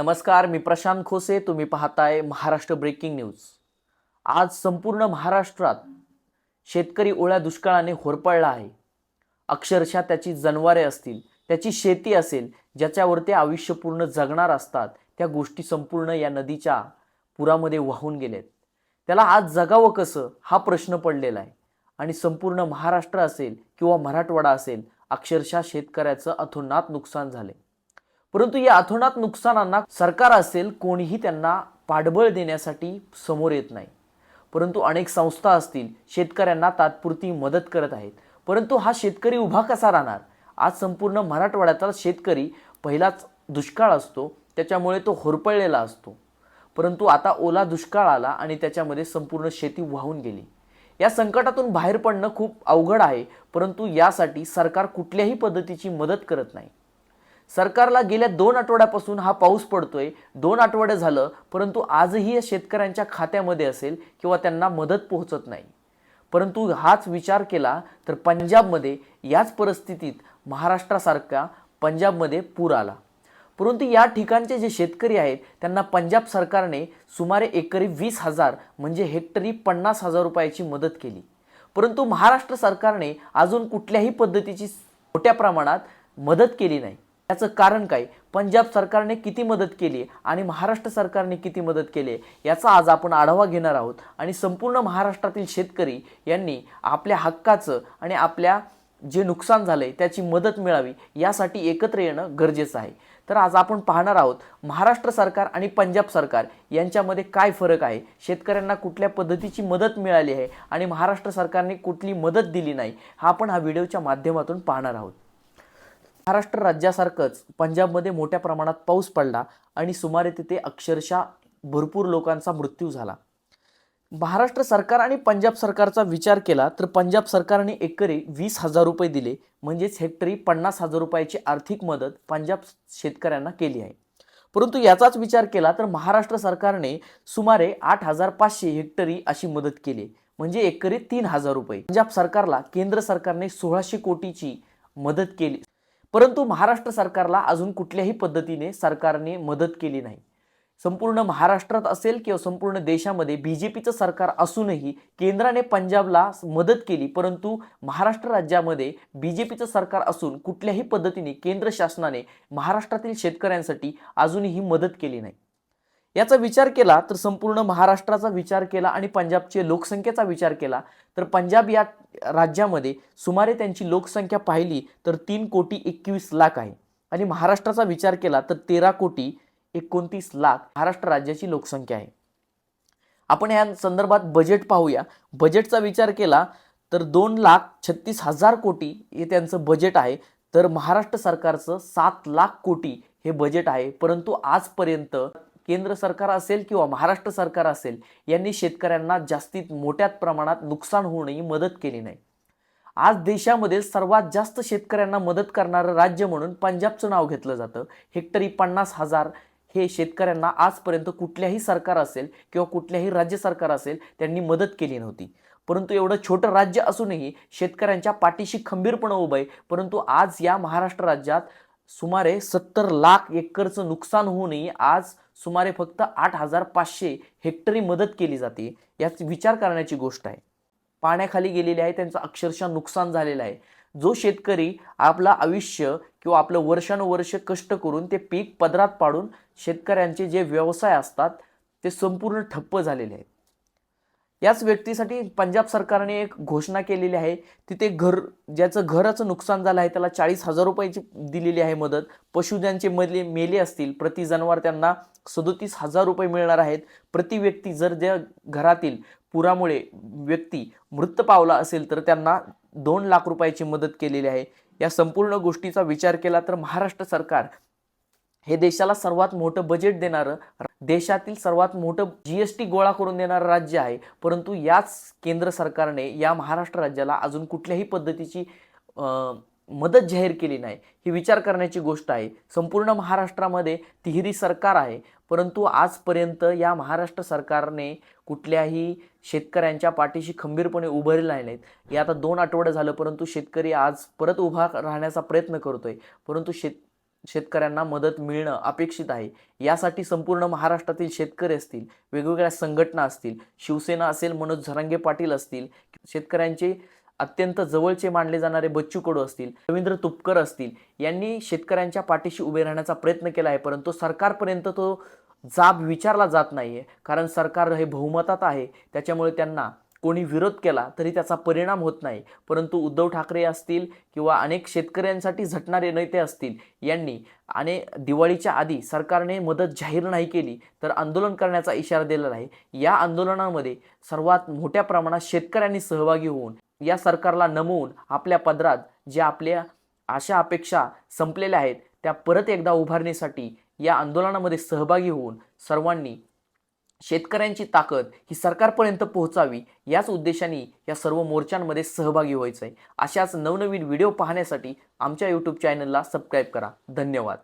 नमस्कार मी प्रशांत खोसे. तुम्ही पाहताय महाराष्ट्र ब्रेकिंग न्यूज. आज संपूर्ण महाराष्ट्रात शेतकरी ओळ्या दुष्काळाने होरपळला आहे. अक्षरशः त्याची जनावरे असतील त्याची शेती असेल ज्याच्यावर ते आयुष्य पूर्ण जगणार असतात त्या गोष्टी संपूर्ण या नदीच्या पुरामध्ये वाहून गेलेत. त्याला आज जगावं कसं हा प्रश्न पडलेला आहे. आणि संपूर्ण महाराष्ट्र असेल किंवा मराठवाडा असेल अक्षरशः शेतकऱ्याचं अथोनात नुकसान झाले परंतु या अथोनात नुकसानांना सरकार असेल कोणीही त्यांना पाठबळ देण्यासाठी समोर येत नाही. परंतु अनेक संस्था असतील शेतकऱ्यांना तात्पुरती मदत करत आहेत. परंतु हा शेतकरी उभा कसा राहणार? आज संपूर्ण मराठवाड्याचा शेतकरी पहिलाच दुष्काळ असतो त्याच्यामुळे तो होरपळलेला असतो. परंतु आता ओला दुष्काळ आला आणि त्याच्यामध्ये संपूर्ण शेती वाहून गेली. या संकटातून बाहेर पडणं खूप अवघड आहे परंतु यासाठी सरकार कुठल्याही पद्धतीची मदत करत नाही. सरकारला गेल्या दोन आठवड्यापासून हा पाऊस पडतोय. दोन आठवडे झालं परंतु आजही या शेतकऱ्यांच्या खात्यामध्ये असेल किंवा त्यांना मदत पोहोचत नाही. परंतु हाच विचार केला तर पंजाबमध्ये याच परिस्थितीत महाराष्ट्रासारखा पंजाबमध्ये पूर आला. परंतु या ठिकाणचे जे शेतकरी आहेत त्यांना पंजाब सरकारने सुमारे एकरी वीस हजार म्हणजे हेक्टरी पन्नास हजार रुपयाची मदत केली. परंतु महाराष्ट्र सरकारने अजून कुठल्याही पद्धतीची मोठ्या प्रमाणात मदत केली नाही. याचं कारण काय? पंजाब सरकारने किती मदत केली आणि महाराष्ट्र सरकारने किती मदत केली याचा आज आपण आढावा घेणार आहोत. आणि संपूर्ण महाराष्ट्रातील शेतकरी यांनी आपल्या हक्काचं आणि आपल्या जे नुकसान झालं आहे त्याची मदत मिळावी यासाठी एकत्र येणं गरजेचं आहे. तर आज आपण पाहणार आहोत महाराष्ट्र सरकार आणि पंजाब सरकार यांच्यामध्ये काय फरक आहे? शेतकऱ्यांना कुठल्या पद्धतीची मदत मिळाली आहे आणि महाराष्ट्र सरकारने कुठली मदत दिली नाही? हा आपण हा व्हिडिओच्या माध्यमातून पाहणार आहोत. महाराष्ट्र राज्यासारखंच पंजाबमध्ये मोठ्या प्रमाणात पाऊस पडला आणि सुमारे तिथे अक्षरशः भरपूर लोकांचा मृत्यू झाला. महाराष्ट्र सरकार आणि पंजाब सरकारचा विचार केला तर पंजाब सरकारने एकरी वीस हजार रुपये दिले म्हणजेच हेक्टरी पन्नास हजार रुपयाची आर्थिक मदत पंजाब शेतकऱ्यांना केली आहे. परंतु याचाच विचार केला तर महाराष्ट्र सरकारने सुमारे आठ हजार पाचशे हेक्टरी अशी मदत केली म्हणजे एकरी तीन हजार रुपये. पंजाब सरकारला केंद्र सरकारने सोळाशे कोटीची मदत केली. परंतु महाराष्ट्र सरकारला अजून कुठल्याही पद्धतीने सरकारने मदत केली नाही. संपूर्ण महाराष्ट्रात असेल किंवा संपूर्ण देशामध्ये बी जे पीचं सरकार असूनही केंद्राने पंजाबला मदत केली परंतु महाराष्ट्र राज्यामध्ये बी जे पीचं सरकार असून कुठल्याही पद्धतीने केंद्र शासनाने महाराष्ट्रातील शेतकऱ्यांसाठी अजूनही मदत केली नाही. याचा विचार केला तर संपूर्ण महाराष्ट्राचा विचार केला आणि पंजाबची लोकसंख्येचा विचार केला तर पंजाब या राज्यामध्ये सुमारे त्यांची लोकसंख्या पाहिली तर तीन कोटी एकवीस लाख आहे. आणि महाराष्ट्राचा विचार केला तर तेरा कोटी एकोणतीस लाख महाराष्ट्र राज्याची लोकसंख्या आहे. आपण या संदर्भात बजेट पाहूया. बजेटचा विचार केला तर दोन लाख छत्तीस हजार कोटी हे त्यांचं बजेट आहे. तर महाराष्ट्र सरकारचं सात लाख कोटी हे बजेट आहे. परंतु आजपर्यंत केंद्र सरकार असेल किंवा महाराष्ट्र सरकार असेल यांनी शेतकऱ्यांना जास्तीत मोठ्या प्रमाणात नुकसान होऊनही मदत केली नाही. आज देशामध्ये सर्वात जास्त शेतकऱ्यांना मदत करणारं राज्य म्हणून पंजाबचं नाव घेतलं जातं. हेक्टरी पन्नास हजार हे शेतकऱ्यांना आजपर्यंत कुठल्याही सरकार असेल किंवा कुठल्याही राज्य सरकार असेल त्यांनी मदत केली नव्हती. परंतु एवढं छोटं राज्य असूनही शेतकऱ्यांच्या पाठीशी खंबीरपणे उभं आहे. परंतु आज या महाराष्ट्र राज्यात सुमारे सत्तर लाख एकरचं नुकसान होऊनही आज सुमारे फक्त आठ हजार पाचशे हेक्टरी मदत केली जाते याच विचार करण्याची गोष्ट आहे. पाण्याखाली गेलेली आहे त्यांचं अक्षरशः नुकसान झालेलं आहे. जो शेतकरी आपलं आयुष्य किंवा आपलं वर्षानुवर्ष कष्ट करून ते पीक पदरात पाडून शेतकऱ्यांचे जे व्यवसाय असतात ते संपूर्ण ठप्प झालेले आहेत. याच व्यक्तीसाठी पंजाब सरकारने एक घोषणा केलेली आहे. तिथे घर ज्याचं घराचं नुकसान झालं आहे त्याला चाळीस हजार रुपयाची दिलेली आहे मदत. पशु ज्यांचे मधले मेले असतील प्रति जनावर त्यांना सदोतीस हजार रुपये मिळणार आहेत. प्रति व्यक्ती जर ज्या घरातील पुरामुळे व्यक्ती मृत पावला असेल तर त्यांना दोन लाख रुपयाची मदत केलेली आहे. या संपूर्ण गोष्टीचा विचार केला तर महाराष्ट्र सरकार हे देशाला सर्वात मोठं बजेट देणारं देशातील सर्वात मोठं जी एस टी गोळा करून देणारं राज्य आहे. परंतु याच केंद्र सरकारने या महाराष्ट्र राज्याला अजून कुठल्याही पद्धतीची मदत जाहीर केली नाही. ही विचार करण्याची गोष्ट आहे. संपूर्ण महाराष्ट्रामध्ये तिहेरी सरकार आहे. परंतु आजपर्यंत या महाराष्ट्र सरकारने कुठल्याही शेतकऱ्यांच्या पाठीशी खंबीरपणे उभे राहिले नाहीत. हे आता दोन आठवडे झालं परंतु शेतकरी आज परत उभा राहण्याचा प्रयत्न करतोय. परंतु शेत शेतकऱ्यांना मदत मिळणं अपेक्षित आहे. यासाठी संपूर्ण महाराष्ट्रातील शेतकरी असतील वेगवेगळ्या संघटना असतील शिवसेना असेल मनोज झरांगे पाटील असतील शेतकऱ्यांचे अत्यंत जवळचे मानले जाणारे बच्चू कडू असतील रवींद्र तुपकर असतील यांनी शेतकऱ्यांच्या पाठीशी उभे राहण्याचा प्रयत्न केला आहे. परंतु सरकारपर्यंत तो जाब विचारला जात नाही आहे कारण सरकार हे बहुमतात आहे. त्याच्यामुळे त्यांना कोणी विरोध केला तरी त्याचा परिणाम होत नाही. परंतु उद्धव ठाकरे असतील किंवा अनेक शेतकऱ्यांसाठी झटणारे नेते असतील यांनी आणि दिवाळीच्या आधी सरकारने मदत जाहीर नाही केली तर आंदोलन करण्याचा इशारा दिलेला आहे या आंदोलनामध्ये सर्वात मोठ्या प्रमाणात शेतकऱ्यांनी सहभागी होऊन या सरकारला नमवून आपल्या पदरात ज्या आपल्या आशा अपेक्षा संपलेल्या आहेत त्या परत एकदा उभारणीसाठी या आंदोलनामध्ये सहभागी होऊन सर्वांनी शेतकऱ्यांची ताकद ही सरकारपर्यंत पोहोचावी याच उद्देशाने या सर्व मोर्चांमध्ये सहभागी व्हायचं आहे अशाच नवनवीन व्हिडिओ पाहण्यासाठी आमच्या यूट्यूब चॅनलला सबस्क्राईब करा. धन्यवाद.